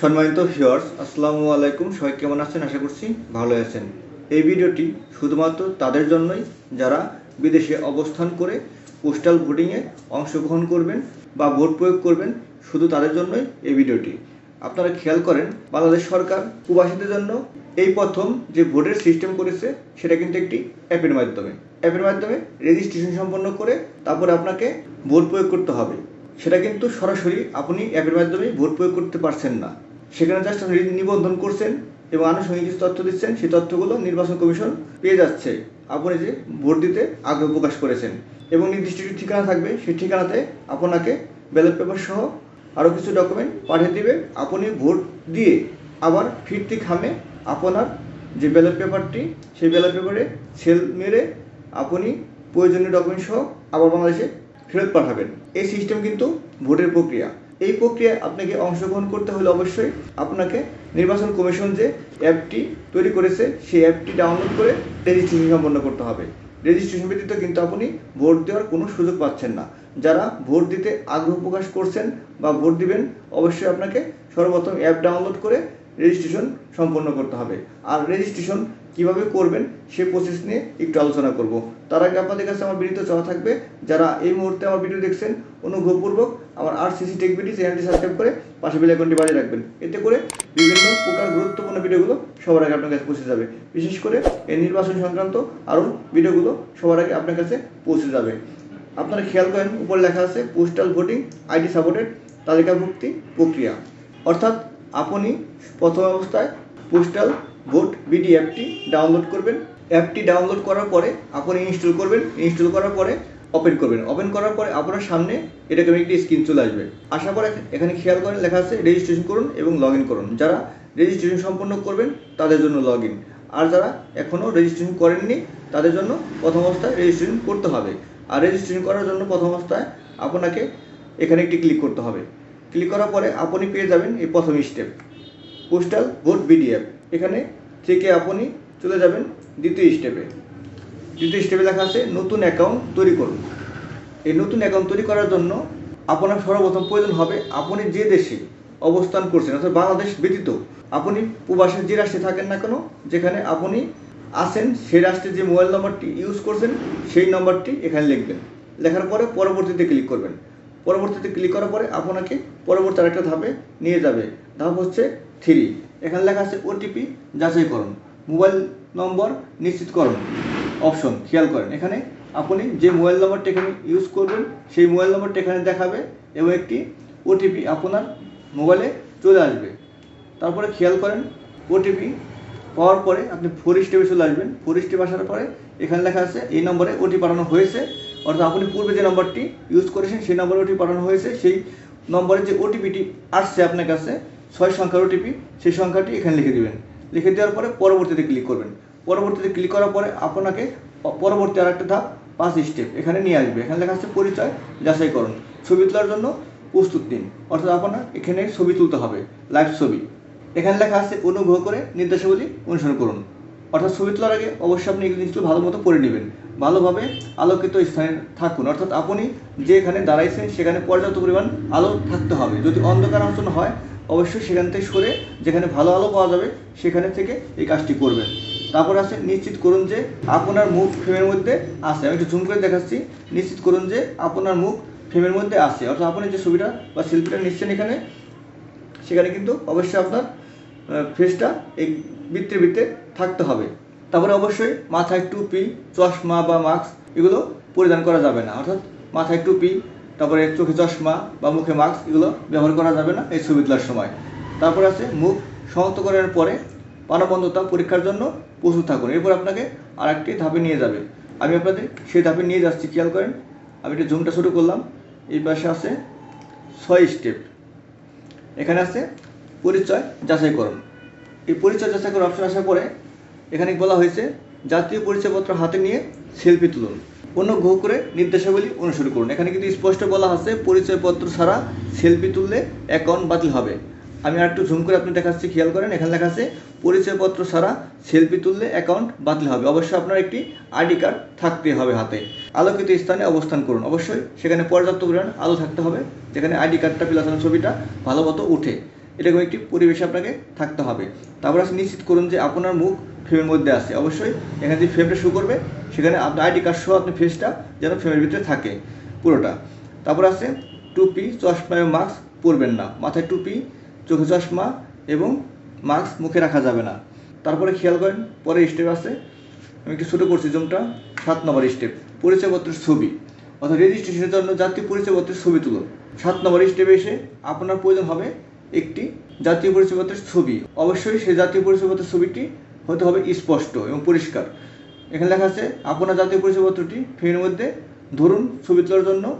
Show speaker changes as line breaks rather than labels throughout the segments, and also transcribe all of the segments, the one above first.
সম্মানিত ভিউয়ার্স আসসালামু আলাইকুম। সবাই কেমন আছেন? আশা করছি ভালো আছেন। এই ভিডিওটি শুধুমাত্র তাদের জন্যই, যারা বিদেশে অবস্থান করে পোস্টাল ভোটিংয়ে অংশগ্রহণ করবেন বা ভোট প্রয়োগ করবেন, শুধু তাদের জন্যই এই ভিডিওটি। আপনারা খেয়াল করেন, বাংলাদেশ সরকার প্রবাসীদের জন্য এই প্রথম যে ভোটের সিস্টেম করেছে, সেটা কিন্তু একটি অ্যাপের মাধ্যমে। অ্যাপের মাধ্যমে রেজিস্ট্রেশন সম্পন্ন করে, তারপরে আপনাকে ভোট প্রয়োগ করতে হবে। সেটা কিন্তু সরাসরি আপনি অ্যাপের মাধ্যমে ভোট প্রয়োগ করতে পারছেন না। সেখানে জাস্ট নিবন্ধন করছেন এবং আনুষঙ্গিক কিছু তথ্য দিচ্ছেন, সেই তথ্যগুলো নির্বাচন কমিশন পেয়ে যাচ্ছে। আপনি যে ভোট দিতে আগ্রহ প্রকাশ করেছেন। এবং নির্দিষ্ট একটি ঠিকানা থাকবে, সেই ঠিকানাতে আপনাকে ব্যালট পেপার সহ আরও কিছু ডকুমেন্ট পাঠিয়ে দিবে। আপনি ভোট দিয়ে আবার ফিরতি খামে আপনার যে ব্যালট পেপারটি সেই ব্যালট পেপারে সেল মেরে আপনি প্রয়োজনীয় ডকুমেন্ট সহ আবার বাংলাদেশে ফেরত পাঠাবেন। এই সিস্টেম কিন্তু ভোটের প্রক্রিয়া। এই প্রক্রিয়ায় আপনাকে অংশগ্রহণ করতে হলে অবশ্যই আপনাকে নির্বাচন কমিশন যে অ্যাপটি তৈরি করেছে, সেই অ্যাপটি ডাউনলোড করে রেজিস্ট্রেশন সম্পন্ন করতে হবে। রেজিস্ট্রেশন ব্যতীত কিন্তু আপনি ভোট দেওয়ার কোনো সুযোগ পাচ্ছেন না। যারা ভোট দিতে আগ্রহ প্রকাশ করছেন বা ভোট দিবেন, অবশ্যই আপনাকে সর্বপ্রথম অ্যাপ ডাউনলোড করে রেজিস্ট্রেশন সম্পন্ন করতে হবে। আর রেজিস্ট্রেশন কীভাবে করবেন সে প্রসেস নিয়ে একটু আলোচনা করব। তার আগে আপনাদের কাছে আমার বিনীত চাওয়া থাকবে, যারা এই মুহূর্তে আমার ভিডিও দেখছেন, অনুগ্রহপূর্বক আমার আর সিসি টেক বিডি চ্যানেলটি সাবস্ক্রাইব করে পাশে বেল আইকনটি বাজিয়ে রাখবেন। এতে করে বিভিন্ন প্রকার গুরুত্বপূর্ণ ভিডিওগুলো সবার আগে আপনার কাছে পৌঁছে যাবে। বিশেষ করে এই নির্বাচন সংক্রান্ত আরও ভিডিওগুলো সবার আগে আপনার কাছে পৌঁছে যাবে। আপনারা খেয়াল করেন, উপর লেখা আছে পোস্টাল ভোটিং আইডি সাপোর্টেড তালিকাভুক্তি প্রক্রিয়া। অর্থাৎ আপনি প্রথম অবস্থায় পোস্টাল ভোট বিডি অ্যাপটি ডাউনলোড করবেন। অ্যাপটি ডাউনলোড করার পরে আপনি ইনস্টল করবেন। ইনস্টল করার পরে ওপেন করবেন। ওপেন করার পরে আপনার সামনে এরকম একটি স্ক্রিন চলে আসবে। আসার পরে এখানে খেয়াল করেন লেখা আছে রেজিস্ট্রেশন করুন এবং লগ করুন। যারা রেজিস্ট্রেশন সম্পন্ন করবেন, তাদের জন্য লগ আর যারা এখনও রেজিস্ট্রেশন করেননি, তাদের জন্য প্রথম অবস্থায় রেজিস্ট্রেশন করতে হবে। আর রেজিস্ট্রেশন করার জন্য প্রথম অবস্থায় আপনাকে এখানে একটি ক্লিক করতে হবে। ক্লিক করার পরে আপনি পেয়ে যাবেন এই প্রথম স্টেপ পোস্টাল ভোট বিডিএফ এখানে থেকে আপনি চলে যাবেন দ্বিতীয় স্টেপে দ্বিতীয় স্টেপে লেখা আছে, নতুন অ্যাকাউন্ট তৈরি করুন। এই নতুন অ্যাকাউন্ট তৈরি করার জন্য আপনার সর্বপ্রথম প্রয়োজন হবে আপনি যে দেশে অবস্থান করছেন, অর্থাৎ বাংলাদেশ ব্যতীত, আপনি প্রবাসের যে রাষ্ট্রে থাকেন না কেন, যেখানে আপনি আসেন সেই রাষ্ট্রের যে মোবাইল নম্বরটি ইউজ করছেন, সেই নম্বরটি এখানে লিখবেন। লেখার পরে পরবর্তীতে ক্লিক করবেন। পরবর্তীতে ক্লিক করার পরে আপনাকে পরবর্তী আরেকটা ধাপে নিয়ে যাবে। ধাপ হচ্ছে থ্রি এখানে লেখা আছে ওটিপি যাচাই করুন। মোবাইল নম্বর নিশ্চিতকরণ অপশন, খেয়াল করেন। এখানে আপনি যে মোবাইল নম্বরটা এখানে ইউজ করবেন, সেই মোবাইল নম্বরটা এখানে দেখাবে এবং একটি ওটিপি আপনার মোবাইলে চলে আসবে। তারপরে খেয়াল করেন ওটিপি পাওয়ার পরে আপনি ফোর স্টেপে চলে আসবেন। ফোর স্টেপ আসার পরে এখানে লেখা আছে, এই নম্বরে ওটি পাঠানো হয়েছে। অর্থাৎ আপনি পূর্বে যে নম্বরটি ইউজ করেছেন, সেই নম্বরে ওটি পাঠানো হয়েছে। সেই নম্বরে যে ওটিপিটি আসছে আপনার কাছে ছয় সংখ্যার ওটিপি সেই সংখ্যাটি এখানে লিখে দিবেন। লিখে দেওয়ার পরে পরবর্তীতে ক্লিক করবেন। পরবর্তীতে ক্লিক করার পরে আপনাকে পরবর্তী আরেকটা ধাপ, পাঁচ স্টেপ এখানে নিয়ে আসবে। এখানে লেখা আছে পরিচয় যাচাই করুন ছবি তোলার জন্য প্রস্তুত দিন অর্থাৎ আপনার এখানে ছবি তুলতে হবে লাইভ ছবি। এখানে লেখা আছে অনুগ্রহ করে নির্দেশাবলী অনুসরণ করুন। অর্থাৎ ছবি তোলার আগে অবশ্যই আপনি এই জিনিসগুলো ভালো মতো পড়ে নেবেন। ভালোভাবে আলোকিত স্থানে থাকুন। অর্থাৎ আপনি যেখানে দাঁড়াইছেন সেখানে পর্যাপ্ত পরিমাণ আলো থাকতে হবে। যদি অন্ধকার আচরণ হয় অবশ্যই সেখান থেকে সরে যেখানে ভালো আলো পাওয়া যাবে, সেখানে থেকে এই কাজটি করবেন। তারপর আছে নিশ্চিত করুন যে আপনার মুখ ফ্রেমের মধ্যে আছে। আমি একটু জুম করে দেখাচ্ছি। নিশ্চিত করুন যে আপনার মুখ ফ্রেমের মধ্যে আছে। অর্থাৎ আপনি যে ছবিটা বা সেলফিটা নিচ্ছেন এখানে, সেখানে কিন্তু অবশ্যই আপনার ফেসটা এই বৃত্তের বৃত্তে থাকতে হবে। তারপরে অবশ্যই মাথায় টুপি, চশমা বা মাস্ক এগুলো পরিধান করা যাবে না। অর্থাৎ মাথায় টুপি তারপরে চোখে চশমা বা মুখে মাস্ক এগুলো ব্যবহার করা যাবে না এই ছবি তোলার সময়। তারপরে আছে মুখ শনাক্ত করার পরে প্রাণবন্ধতা পরীক্ষার জন্য প্রস্তুত থাকুন। এরপর আপনাকে আর একটি ধাপে নিয়ে যাবে। আমি আপনাদের সেই ধাপে নিয়ে যাচ্ছি, খেয়াল করেন। আমি একটু জুমটা শুরু করলাম। এই পাশে আছে ছয় স্টেপ এখানে আছে পরিচয় যাচাই করুন এই পরিচয় যাচাই করার অপশন আসার পরে এখানে বলা হয়েছে, জাতীয় পরিচয়পত্র হাতে নিয়ে সেলফি তুলুন। অনুগ্রহ করে নির্দেশাবলী অনুসরণ করুন। এখানে কিন্তু স্পষ্ট বলা আছে, পরিচয়পত্র ছাড়া সেলফি তুললে অ্যাকাউন্ট বাতিল হবে। আমি আর একটু জুম করে আপনি দেখাচ্ছি, খেয়াল করেন, এখানে লেখা আছে, পরিচয়পত্র ছাড়া সেলফি তুললে অ্যাকাউন্ট বাতিল হবে। অবশ্যই আপনার একটি আইডি কার্ড থাকতে হবে হাতে। আলোকিত স্থানে অবস্থান করুন। অবশ্যই সেখানে পর্যাপ্ত পরিমাণ আলো থাকতে হবে, যেখানে আইডি কার্ডটা প্লাস ছবিটা ভালো মতো উঠে। এরকম একটি পরিবেশে আপনাকে থাকতে হবে। তারপর আপনি নিশ্চিত করুন যে আপনার মুখ ফ্রেমের মধ্যে আছে। অবশ্যই এখানে যে ফ্রেমটা শো করবে, সেখানে আপনার আইডি কার্ড সহ আপনার ফেসটা যেন ফ্রেমের ভিতরে থাকে পুরোটা। তারপর আছে টুপি, চশমা এবং মাস্ক পরবেন না। মাথায় টুপি, চোখে চশমা এবং মাস্ক মুখে রাখা যাবে না। তারপরে খেয়াল করেন পরে স্টেপ আছে। আমি একটু ছোটো করছি জমটা সাত নম্বর স্টেপ পরিচয়পত্রের ছবি। অর্থাৎ রেজিস্ট্রেশনের জন্য জাতীয় পরিচয়পত্রের ছবি তুলুন। সাত নম্বর স্টেপে এসে আপনার প্রয়োজন হবে একটি জাতীয় পরিচয়পত্রের ছবি। অবশ্যই সেই জাতীয় পরিচয়পত্রের ছবিটি হতে হবে স্পষ্ট এবং পরিষ্কার। এখানে লেখা আছে, আপনার জাতীয় পরিচয়পত্রটি ফ্রেমের মধ্যে ধরুন ছবি তোলার জন্য।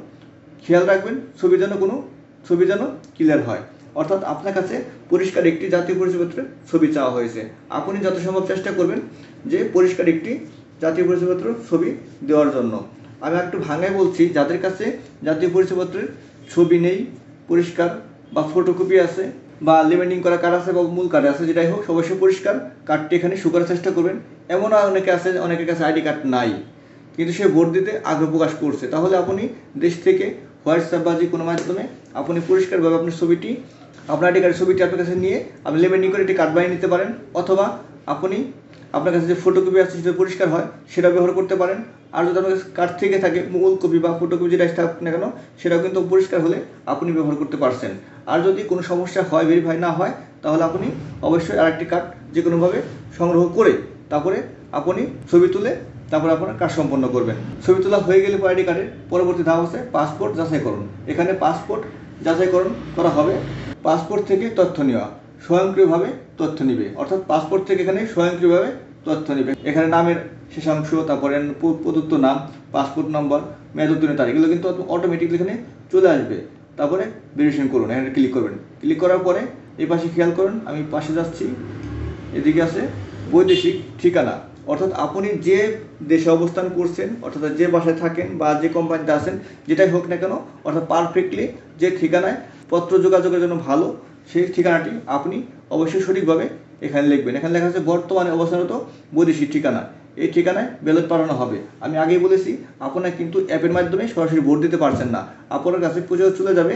খেয়াল রাখবেন, ছবি যেন কোনো, ছবি যেন ক্লিয়ার হয়। অর্থাৎ আপনার কাছে পরিষ্কার একটি জাতীয় পরিচয়পত্রের ছবি চাওয়া হয়েছে। আপনি যত সম্ভব চেষ্টা করবেন যে পরিষ্কার একটি জাতীয় পরিচয়পত্র ছবি দেওয়ার জন্য। আমি একটু ভাঙায় বলছি, যাদের কাছে জাতীয় পরিচয়পত্রের ছবি নেই, পরিষ্কার বা ফটোকপি আছে, বা লিমিটিং করা কার্ড আছে, বা মূল কার্ড আছে, যেটাই হোক অবশ্যই পরিষ্কার। কার্ডটি এখানে শো করার চেষ্টা করবেন। এমন অনেকে আছে, অনেকের কাছে আইডি কার্ড নাই। কিন্তু সে ভোট দিতে আগ্রহ প্রকাশ করছে। তাহলে আপনি দেশ থেকে হোয়াটসঅ্যাপ বা যে কোনো মাধ্যমে আপনি পরিষ্কারভাবে আপনার ছবিটি, আপনার আইডি কার্ডের ছবিটি আপনার কাছে নিয়ে, আপনি লেমেন্ডিং করে একটি কার্ড বানিয়ে নিতে পারেন। অথবা আপনি আপনার কাছে যে ফটোকপি আছে সেটা পরিষ্কার হয় সেটা ব্যবহার করতে পারেন। আর যদি আপনার কাছে কার্ড থেকে থাকে, মূল কপি বা ফটোকপি যেটা থাকুক না কেন, সেটাও কিন্তু পরিষ্কার হলে আপনি ব্যবহার করতে পারছেন। আর যদি কোনো সমস্যা হয় ভেরিফাই না হয়, তাহলে আপনি অবশ্যই আরেকটি কার্ড যে কোনোভাবে সংগ্রহ করে, তারপরে আপনি ছবি তুলে, তারপরে আপনার কাজ সম্পন্ন করবেন। ছবি তোলা হয়ে গেলে আইডি কার্ডের পরবর্তী ধাপ আছে পাসপোর্ট যাচাই করুন এখানে পাসপোর্ট যাচাইকরণ করা হবে। পাসপোর্ট থেকে তথ্য নেওয়া। স্বয়ংক্রিয়ভাবে তথ্য নিবে। অর্থাৎ পাসপোর্ট থেকে এখানে স্বয়ংক্রিয়ভাবে তথ্য নিবে। এখানে নামের শেষাংশ, তারপরে প্রদত্ত নাম, পাসপোর্ট নম্বর মেয়াদ উত্তীর্ণের তারিখ, এগুলো কিন্তু অটোমেটিকলি এখানে চলে আসবে। তারপরে ভেরিফিকেশন করুন, এখানে ক্লিক করবেন। ক্লিক করার পরে এই পাশে খেয়াল করুন, আমি পাশে যাচ্ছি, এদিকে আছে বৈদেশিক ঠিকানা। অর্থাৎ আপনি যে দেশে অবস্থান করছেন, অর্থাৎ যে বাসায় থাকেন বা যে কোম্পানিতে আছেন, যেটাই হোক না কেন, অর্থাৎ পারফেক্টলি যে ঠিকানায় পত্র যোগাযোগের জন্য ভালো সেই ঠিকানাটি আপনি অবশ্যই সঠিকভাবে এখানে লিখবেন। এখানে লেখা আছে, বর্তমানে অবস্থানরত বৈদেশিক ঠিকানা। এই ঠিকানায় ব্যালট পাঠানো হবে। আমি আগেই বলেছি, আপনারা কিন্তু অ্যাপের মাধ্যমে সরাসরি ভোট দিতে পারছেন না। আপনার কাছে পুজো চলে যাবে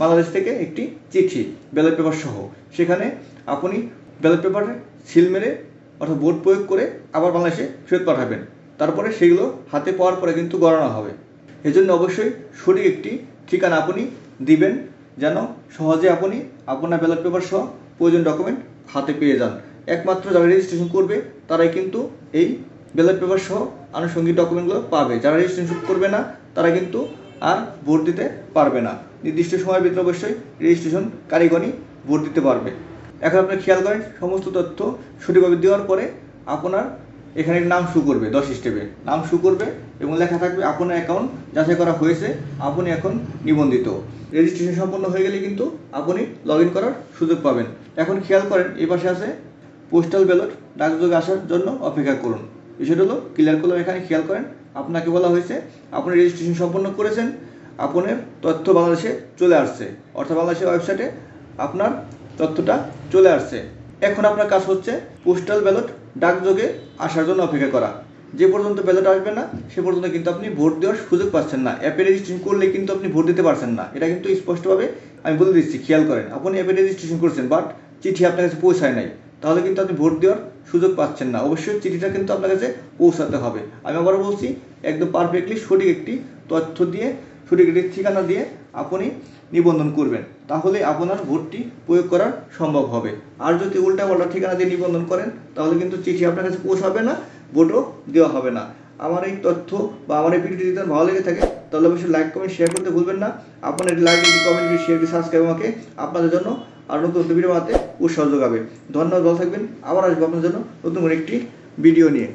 বাংলাদেশ থেকে একটি চিঠি, ব্যালট পেপার সহ। সেখানে আপনি ব্যালট পেপারে সিল মেরে অর্থাৎ ভোট প্রয়োগ করে আবার বাংলাদেশে ফেরত পাঠাবেন। তারপরে সেগুলো হাতে পাওয়ার পরে কিন্তু গণনা হবে। এজন্য অবশ্যই সঠিক একটি ঠিকানা আপনি দিবেন। যেন সহজে আপনি আপনার ব্যালট পেপার সহ প্রয়োজন ডকুমেন্ট হাতে পেয়ে যান। একমাত্র যারা রেজিস্ট্রেশন করবে, তারাই কিন্তু এই ব্যালট পেপার সহ আনুষঙ্গিক ডকুমেন্টগুলো পাবে। যারা রেজিস্ট্রেশন করবে না, তারা কিন্তু আর ভোট দিতে পারবে না। নির্দিষ্ট সময়ের ভিতরে অবশ্যই রেজিস্ট্রেশন কারিগণই ভোট দিতে পারবে। এখন আপনি খেয়াল করেন, সমস্ত তথ্য সঠিকভাবে দেওয়ার পরে আপনার এখানে নাম শু করবে, দশ স্টেপে নাম শু করবে এবং লেখা থাকবে আপনার অ্যাকাউন্ট যাচাই করা হয়েছে, আপনি এখন নিবন্ধিত। রেজিস্ট্রেশন সম্পন্ন হয়ে গেলে কিন্তু আপনি লগ করার সুযোগ পাবেন। এখন খেয়াল করেন, এই পাশে আছে পোস্টাল ব্যালট ডাকযোগে আসার জন্য অপেক্ষা করুন। বিষয়টা হলো ক্লিয়ার করলাম এখানে, খেয়াল করেন, আপনাকে বলা হয়েছে, আপনি রেজিস্ট্রেশন সম্পন্ন করেছেন, আপনার তথ্য বাংলাদেশে চলে আসছে। অর্থাৎ বাংলাদেশের ওয়েবসাইটে আপনার তথ্যটা চলে আসছে। এখন আপনার কাজ হচ্ছে পোস্টাল ব্যালট ডাকযোগে আসার জন্য অপেক্ষা করা। যে পর্যন্ত ব্যালট আসবে না, সে পর্যন্ত কিন্তু আপনি ভোট দেওয়ার সুযোগ পাচ্ছেন না। অ্যাপে রেজিস্ট্রেশন করলে কিন্তু আপনি ভোট দিতে পারছেন না। এটা কিন্তু স্পষ্টভাবে আমি বলে দিচ্ছি, খেয়াল করেন। আপনি অ্যাপে রেজিস্ট্রেশন করছেন বাট চিঠি আপনার কাছে পৌঁছায় নাই। তাহলে কিন্তু আপনি ভোট দেওয়ার সুযোগ পাচ্ছেন না। অবশ্যই চিঠিটা কিন্তু আপনার কাছে পৌঁছাতে হবে। আমি আবারও বলছি, একদম পারফেক্টলি সঠিক একটি তথ্য দিয়ে সঠিক ঠিকানা দিয়ে আপনি নিবন্ধন করবেন। তাহলে আপনার ভোটটি প্রয়োগ করা সম্ভব হবে। আর যদি উল্টা পাল্টা ঠিকানা দিয়ে নিবন্ধন করেন, তাহলে কিন্তু চিঠি আপনার কাছে পৌঁছাবে না, ভোটও দেওয়া হবে না। আমার এই তথ্য বা আমার এই ভিডিওটি যদি ভালো লেগে থাকে, তাহলে অবশ্যই লাইক কমেন্ট শেয়ার করতে ভুলবেন না। আপনার লাইক কমেন্ট শেয়ার একটি সাবস্ক্রাইব আমাকে আপনাদের জন্য আর নতুন ভিডিও বানাতে উৎসাহ যোগাবে। ধন্যবাদ, ভালো থাকবেন। আবার আসব আপনার জন্য নতুন একটি ভিডিও নিয়ে।